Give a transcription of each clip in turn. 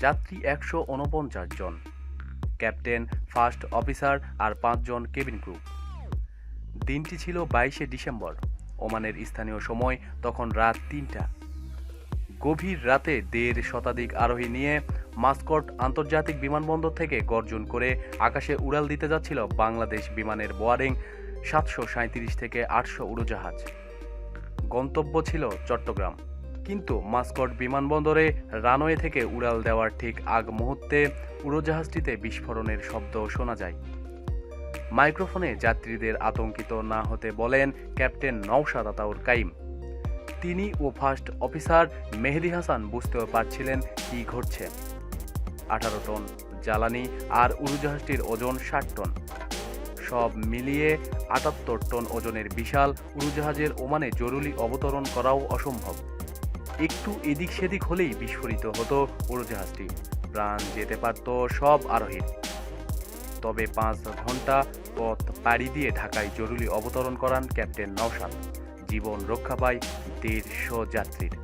যাত্রী একশো উনপঞ্চাশ জন, ক্যাপ্টেন, ফার্স্ট অফিসার আর পাঁচজন কেবিন ক্রু। দিনটি ছিল বাইশে ডিসেম্বর, ওমানের স্থানীয় সময় তখন রাত তিনটা। গভীর রাতে দেড় শতাধিক আরোহী নিয়ে মাস্কট আন্তর্জাতিক বিমানবন্দর থেকে গর্জন করে আকাশে উড়াল দিতে যাচ্ছিল বাংলাদেশ বিমানের বোয়ারিং সাতশো থেকে আটশো উড়োজাহাজ। গন্তব্য ছিল চট্টগ্রাম। কিন্তু মাস্কট বিমানবন্দরে রানওয়ে থেকে উড়াল দেওয়ার ঠিক আগ মুহূর্তে উড়োজাহাজটিতে বিস্ফোরণের শব্দ শোনা যায়। মাইক্রোফোনে যাত্রীদের আতঙ্কিত না হতে বলেন ক্যাপ্টেন নওশাদ আতাউর কাইম। তিনি ও ফার্স্ট অফিসার মেহেদি হাসান বুঝতেও পারছিলেন কি ঘটছে। আঠারো টন জ্বালানি আর উড়োজাহাজটির ওজন ষাট টন। সব মিলিয়ে আটাত্তর টন ওজনের বিশাল উড়োজাহাজের ওমানে জরুরি অবতরণ করাও অসম্ভব। একটু এদিক সেদিক হলেই বিস্ফোরিত হতো উড়োজাহাজটি প্রাণ যেতে পারত সব আরোহীর। তবে পাঁচ ঘণ্টা পথ পাড়ি দিয়ে ঢাকায় জরুরি অবতরণ করান ক্যাপ্টেন নওশাদ। জীবন রক্ষা পায় দেড়শো যাত্রীর।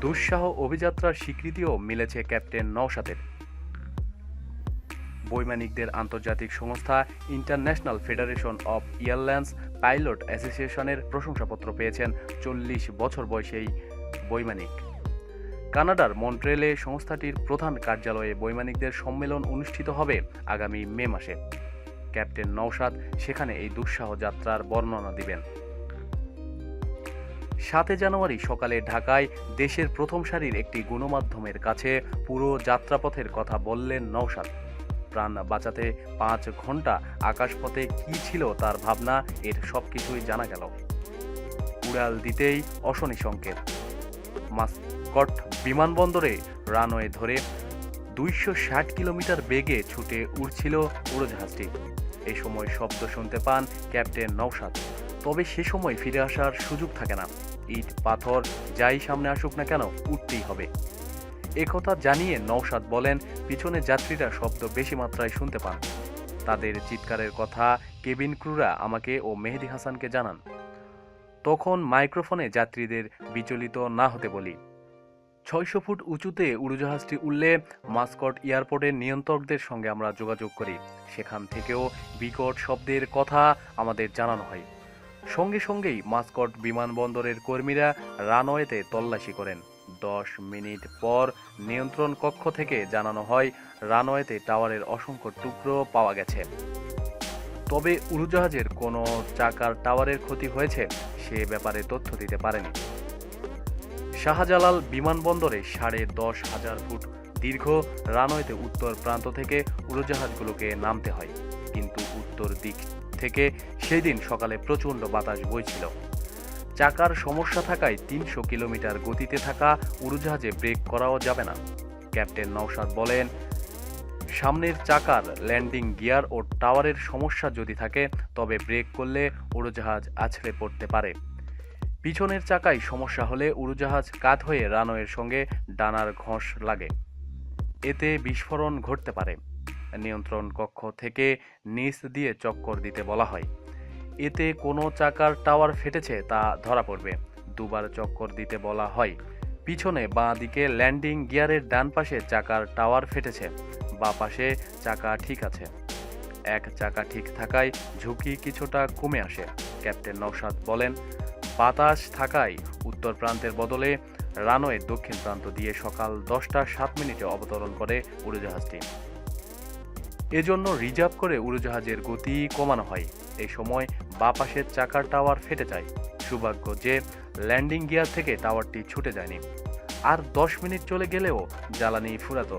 দুঃসাহ অভিযাত্রার স্বীকৃতিও মিলেছে ক্যাপ্টেন নওশাদের। বৈমানিকদের আন্তর্জাতিক সংস্থা international federation of airlines pilot অ্যাসোসিয়েশনের প্রশংসাপত্র পেয়েছেন চল্লিশ বছর বয়সেই বৈমানিক। কানাডার মন্ট্রেলে সংস্থাটির প্রধান কার্যালয়ে বৈমানিকদের সম্মেলন অনুষ্ঠিত হবে আগামী মে মাসে। ক্যাপ্টেন নৌসাদ সেখানে এই দুঃসাহ যাত্রার বর্ণনা দিবেন। সাতে জানুয়ারি সকালে ঢাকায় দেশের প্রথম সারির একটি গণমাধ্যমের কাছে পুরো যাত্রাপথের কথা বললেন নৌসাদ প্রাণ বাঁচাতে পাঁচ ঘণ্টা আকাশপথে কি ছিল তার ভাবনা, এর সবকিছুই জানা গেল। উড়াল দিতেই অশনি সংকেত। মাস্কট বিমানবন্দরে রানওয়ে ধরে দুইশো ষাট কিলোমিটার বেগে ছুটে উড়ছিল উড়োজাহাজটি। এই সময় শব্দ শুনতে পান ক্যাপ্টেন নৌসাদ তবে সে সময় ফিরে আসার সুযোগ থাকে না। ইট, পাথর, যাই সামনে আসুক না কেন, উঠতেই হবে। একথা জানিয়ে নৌসাদ বলেন, পিছনে যাত্রীরা শব্দ বেশি মাত্রায় শুনতে পান। তাদের চিৎকারের কথা কেবিন ক্রুরা আমাকে ও মেহেদি হাসানকে জানান। তখন মাইক্রোফোনে যাত্রীদের বিচলিত না হতে বলি। ছয়শো ফুট উঁচুতে উড়োজাহাজটি উঠলে মাস্কট এয়ারপোর্টের নিয়ন্ত্রকদের সঙ্গে আমরা যোগাযোগ করি। সেখান থেকেও বিকট শব্দের কথা আমাদের জানানো হয়। সঙ্গে সঙ্গেই মাস্কট বিমানবন্দরের কর্মীরা রানওয়েতে তল্লাশি করেন। দশ মিনিট পর নিয়ন্ত্রণ কক্ষ থেকে জানানো হয়, রানওয়েতে টাওয়ারের অসংখ্য টুকরো পাওয়া গেছে। তবে উড়োজাহাজের কোনো চাকার টাওয়ারের ক্ষতি হয়েছে, সে ব্যাপারে তথ্য দিতে পারেনি। শাহজালাল বিমানবন্দরে সাড়ে দশ হাজার ফুট দীর্ঘ রানওয়েতে উত্তর প্রান্ত থেকে উড়োজাহাজগুলোকে নামতে হয়। কিন্তু উত্তর দিক থেকে সেই দিন সকালে প্রচণ্ড বাতাস বইছিল। চাকার সমস্যা থাকায় তিনশো কিলোমিটার গতিতে থাকা উড়োজাহাজে ব্রেক করাও যাবে না। ক্যাপ্টেন নওশাদ বলেন সামনের চাকার ল্যান্ডিং গিয়ার ও টাওয়ারের সমস্যা যদি থাকে, তবে ব্রেক করলে উড়োজাহাজ আছড়ে পড়তে পারে। পিছনের চাকায় সমস্যা হলে উড়োজাহাজ কাত হয়ে রানওয়ের সঙ্গে ডানার ঘষ লাগে। এতে বিস্ফোরণ ঘটতে পারে। নিয়ন্ত্রণ কক্ষ থেকে নিচ দিয়ে চক্কর দিতে বলা হয়। এতে কোনো চাকার টাওয়ার ফেটেছে তা ধরা পড়বে। দুবার চক্কর দিতে বলা হয়। পিছনে বাঁ দিকে ল্যান্ডিং গিয়ারের ডান পাশে চাকার টাওয়ার ফেটেছে। বা পাশে চাকা ঠিক আছে। এক চাকা ঠিক থাকায় ঝুঁকি কিছুটা কমে আসে, ক্যাপ্টেন নৌসাদ বলেন। বাতাস থাকায় উত্তর প্রান্তের বদলে রানওয়ে দক্ষিণ প্রান্ত দিয়ে সকাল দশটা সাত মিনিটে অবতরণ করে উড়োজাহাজটি এজন্য রিজার্ভ করে উড়োজাহাজের গতি কমানো হয়। এই সময় বা পাশের চাকার টাওয়ার ফেটে যায়। সৌভাগ্য যে ল্যান্ডিং গিয়ার থেকে টাওয়ারটি ছুটে যায়নি। আর দশ মিনিট চলে গেলেও জ্বালানি ফুরাতো।